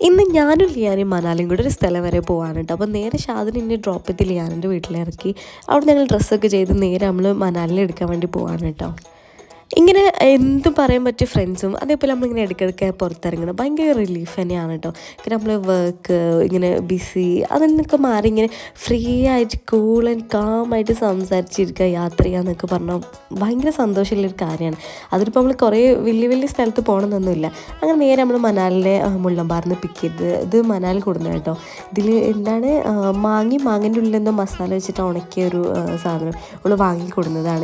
ഇന്ന് ഞാനും ലിയാനും മനാലിയും കൂടെ ഒരു സ്ഥലം വരെ പോകാനുണ്ട് കേട്ടോ അപ്പോൾ നേരെ ഷാദിന് എന്നെ ഡ്രോപ്പ് ചെയ്ത് ലിയാനിന്റെ വീട്ടിലിറക്കി. അവിടെ ഞങ്ങൾ ഡ്രസ്സൊക്കെ ചെയ്ത് നേരെ നമ്മൾ മനാലിനെ എടുക്കാൻ വേണ്ടി പോകാൻ കേട്ടോ ഇങ്ങനെ എന്തും പറയാൻ പറ്റിയ ഫ്രണ്ട്സും അതേപോലെ നമ്മളിങ്ങനെ ഇടയ്ക്കിടയ്ക്ക് പുറത്തിറങ്ങണം ഭയങ്കര റിലീഫ് തന്നെയാണ് കേട്ടോ. പിന്നെ നമ്മൾ വർക്ക് ഇങ്ങനെ ബിസി അതെന്നൊക്കെ മാറി ഇങ്ങനെ ഫ്രീ ആയിട്ട് കൂൾ ആൻഡ് കാം ആയിട്ട് സംസാരിച്ചിരിക്കുക യാത്ര ചെയ്യാന്നൊക്കെ പറഞ്ഞാൽ ഭയങ്കര സന്തോഷമുള്ളൊരു കാര്യമാണ്. അതിലിപ്പോൾ നമ്മൾ കുറേ വലിയ വലിയ സ്ഥലത്ത് പോകണമെന്നൊന്നുമില്ല അങ്ങനെ നേരെ നമ്മൾ മനാലിലെ മുള്ളമ്പാറിന്ന് പിക്ക് ചെയ്ത് ഇത് മനാലിൽ കൊടുക്കുന്നത് കേട്ടോ. ഇതിൽ എന്താണ് മാങ്ങി മാങ്ങന്റെ ഉള്ളിൽ എന്തോ മസാല വെച്ചിട്ട് ഉണക്കിയ ഒരു സാധനം നമ്മൾ വാങ്ങി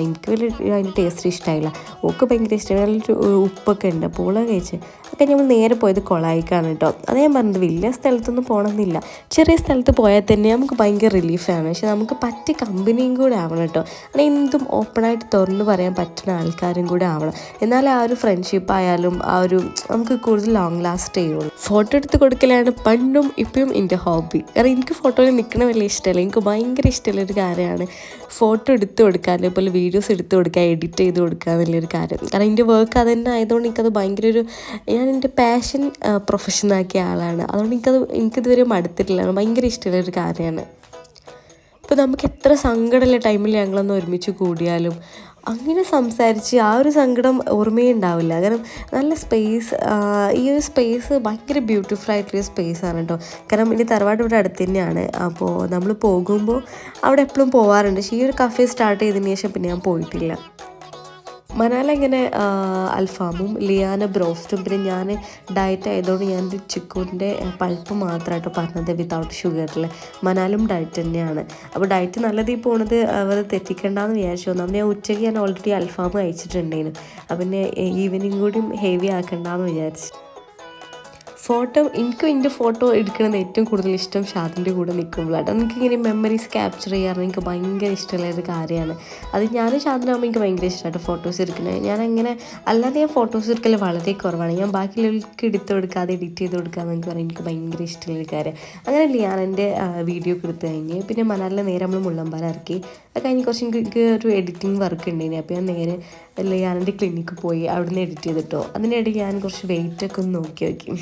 എനിക്ക് വലിയ അതിന്റെ ടേസ്റ്റ് ഇഷ്ടമായില്ല ഓക്ക് ഭയങ്കര ഇഷ്ടമായിട്ട് ഉപ്പൊക്കെ ഉണ്ട്. പൂള കഴിച്ച്. അപ്പം നമ്മൾ നേരെ പോയത് കൊളായിക്കാണ് കേട്ടോ. അത് ഞാൻ പറഞ്ഞത്. വലിയ സ്ഥലത്തൊന്നും പോകണമെന്നില്ല ചെറിയ സ്ഥലത്ത് പോയാൽ തന്നെ നമുക്ക് ഭയങ്കര റിലീഫാണ് പക്ഷെ നമുക്ക് പറ്റിയ കമ്പനിയും കൂടെ ആവണം കേട്ടോ. അങ്ങനെ എന്തും ഓപ്പണായിട്ട് തുറന്നു പറയാൻ പറ്റുന്ന ആൾക്കാരും കൂടെ ആവണം. എന്നാൽ ആ ഒരു ഫ്രണ്ട്ഷിപ്പ് ആയാലും ആ ഒരു നമുക്ക് കൂടുതൽ ലോങ് ലാസ്റ്റ് ചെയ്യുള്ളൂ. ഫോട്ടോ എടുത്ത് കൊടുക്കലാണ് പണ്ടും ഇപ്പോഴും എന്റെ ഹോബി കാരണം എനിക്ക് ഫോട്ടോയിൽ നിൽക്കണ വലിയ ഇഷ്ടമല്ല. എനിക്ക് ഭയങ്കര ഇഷ്ടമുള്ളൊരു കാര്യമാണ്. ഫോട്ടോ എടുത്ത് കൊടുക്കുക അതേപോലെ വീഡിയോസ് എടുത്ത് കൊടുക്കുക എഡിറ്റ് ചെയ്ത് കൊടുക്കുക കാര്യം. കാരണം എന്റെ വർക്ക് അത് തന്നെ ആയതുകൊണ്ട് എനിക്കത് ഭയങ്കര ഒരു ഞാൻ എന്റെ പാഷൻ പ്രൊഫഷനാക്കിയ ആളാണ്. അതുകൊണ്ട് എനിക്കത് എനിക്കിതുവരെ മടുത്തിട്ടില്ല. ഭയങ്കര ഇഷ്ടമുള്ള ഒരു കാര്യമാണ്. ഇപ്പോൾ നമുക്ക് എത്ര സങ്കടമുള്ള ടൈമിൽ ഞങ്ങളൊന്ന് ഒരുമിച്ച് കൂടിയാലും അങ്ങനെ സംസാരിച്ച് ആ ഒരു സങ്കടം ഓർമ്മയേ ഉണ്ടാവില്ല കാരണം നല്ല സ്പേസ് ഈ ഒരു സ്പേസ് ഭയങ്കര ബ്യൂട്ടിഫുൾ ആയിട്ടുള്ള സ്പേസ് ആണ് കേട്ടോ. കാരണം ഇനി തറവാട് ഇവിടെ അടുത്ത് തന്നെയാണ് അപ്പോൾ നമ്മൾ പോകുമ്പോൾ അവിടെ എപ്പോഴും പോവാറുണ്ട്. പക്ഷേ ഈ ഒരു കഫേ സ്റ്റാർട്ട് ചെയ്തതിന് ശേഷം പിന്നെ ഞാൻ പോയിട്ടില്ല. മനാല ഇങ്ങനെ അൽഫാമും ലിയാന ബ്രോസ്റ്റും പിന്നെ ഞാൻ ഡയറ്റ് ആയതുകൊണ്ട് ഞാൻ ചിക്കൂറിന്റെ പൾപ്പ് മാത്രമായിട്ട് പറഞ്ഞത് വിതൗട്ട് ഷുഗറിൽ മനാലും ഡയറ്റ് തന്നെയാണ്. അപ്പോൾ ഡയറ്റ് നല്ല രീതിയിൽ പോണത് അവർ തെറ്റിക്കണ്ടെന്ന് വിചാരിച്ചു. ഒന്നാമത് ഞാൻ ഉച്ചയ്ക്ക് ഞാൻ ഓൾറെഡി അൽഫാം കഴിച്ചിട്ടുണ്ടായിരുന്നു അപ്പം പിന്നെ ഈവനിങ് കൂടി ഹെവി ആക്കണ്ടെന്ന് വിചാരിച്ചു. ഫോട്ടോ എനിക്കും എന്റെ ഫോട്ടോ എടുക്കുന്നത് ഏറ്റവും കൂടുതൽ ഇഷ്ടം ഷാദിന്റെ കൂടെ നിൽക്കുമ്പോഴാണ്. എനിക്കിങ്ങനെ മെമ്മറീസ് ക്യാപ്ചർ ചെയ്യാറുണ്ട്. എനിക്ക് ഭയങ്കര ഇഷ്ടമുള്ള ഒരു കാര്യമാണ്. അത് ഞാൻ ഷാദിനാകുമ്പോൾ എനിക്ക് ഭയങ്കര ഇഷ്ടമായിട്ട് ഫോട്ടോസ് എടുക്കുന്നത്. ഞാൻ അങ്ങനെ അല്ലാതെ ഞാൻ ഫോട്ടോസ് എടുക്കൽ വളരെ കുറവാണ്. ഞാൻ ബാക്കിയുള്ളവർക്ക് എടുത്ത് കൊടുക്കാതെ എഡിറ്റ് ചെയ്ത് കൊടുക്കുക എനിക്ക് പറയാൻ എനിക്ക് ഭയങ്കര ഇഷ്ടമുള്ള ഒരു കാര്യം. അങ്ങനെ ഞാൻ എന്റെ വീഡിയോ കൊടുത്തു കഴിഞ്ഞ് പിന്നെ മനാലിലെ നേരെ നമ്മൾ മുള്ളമ്പാല ഇറക്കി. അത് കഴിഞ്ഞ് കുറച്ച് എനിക്ക് ഒരു എഡിറ്റിംഗ് വർക്ക് ഉണ്ടായിന് അപ്പോൾ ഞാൻ നേരെ ലിയാനന്റെ ക്ലിനിക്ക് പോയി അവിടുന്ന് എഡിറ്റ് ചെയ്തിട്ടോ. അതിനിടയിൽ ഞാൻ കുറച്ച് വെയിറ്റ് ഒക്കെ ഒന്ന് നോക്കി നോക്കി.